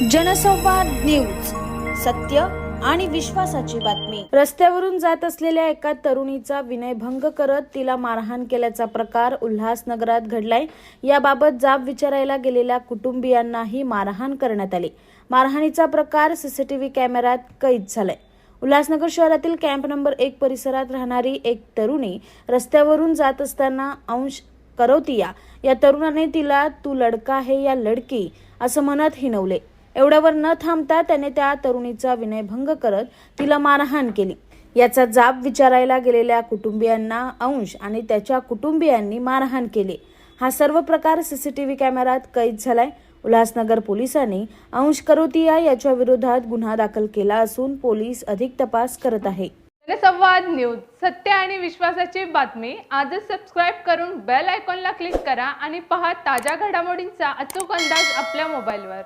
जनसंवाद न्यूज सत्य आणि विश्वासाची बातमी. रस्त्यावरून जात असलेल्या एका तरुणीचा विनयभंग करत तिला मारहाण केल्याचा प्रकार उल्हासनगरात घडलाय. याबाबत जाब विचारायला गेलेल्या कुटुंबियांनाही मारहाण करण्यात आली. मारहाणीचा प्रकार सीसीटीव्ही कॅमेऱ्यात कैद झालाय. उल्हासनगर शहरातील कॅम्प नंबर एक परिसरात राहणारी एक तरुणी रस्त्यावरून जात असताना अंश करवतिया. या तरुणाने तिला तू लडका हे या लडकी असं म्हणत हिनवले एवढ्यावर न थांबता त्याने त्या तरुणीचा विनयभंग करत तिला मारहाण केली. याचा जाब विचारायला गेलेल्या कुटुंबियांना अंश आणि त्याच्या कुटुंबियांनी मारहाण केली. हा सर्व प्रकार सीसीटीव्ही कॅमेऱ्यात कैद झालाय. उल्हासनगर पोलिसांनी अंश करोतिया याच्या विरोधात गुन्हा दाखल केला असून पोलीस अधिक तपास करत आहे. जनसंवाद न्यूज सत्य आणि विश्वासाची बातमी. आजच सबस्क्राईब करून बेल आयकॉनला क्लिक करा आणि पहा ताज्या घडामोडींचा अचूक अंदाज आपल्या मोबाईलवर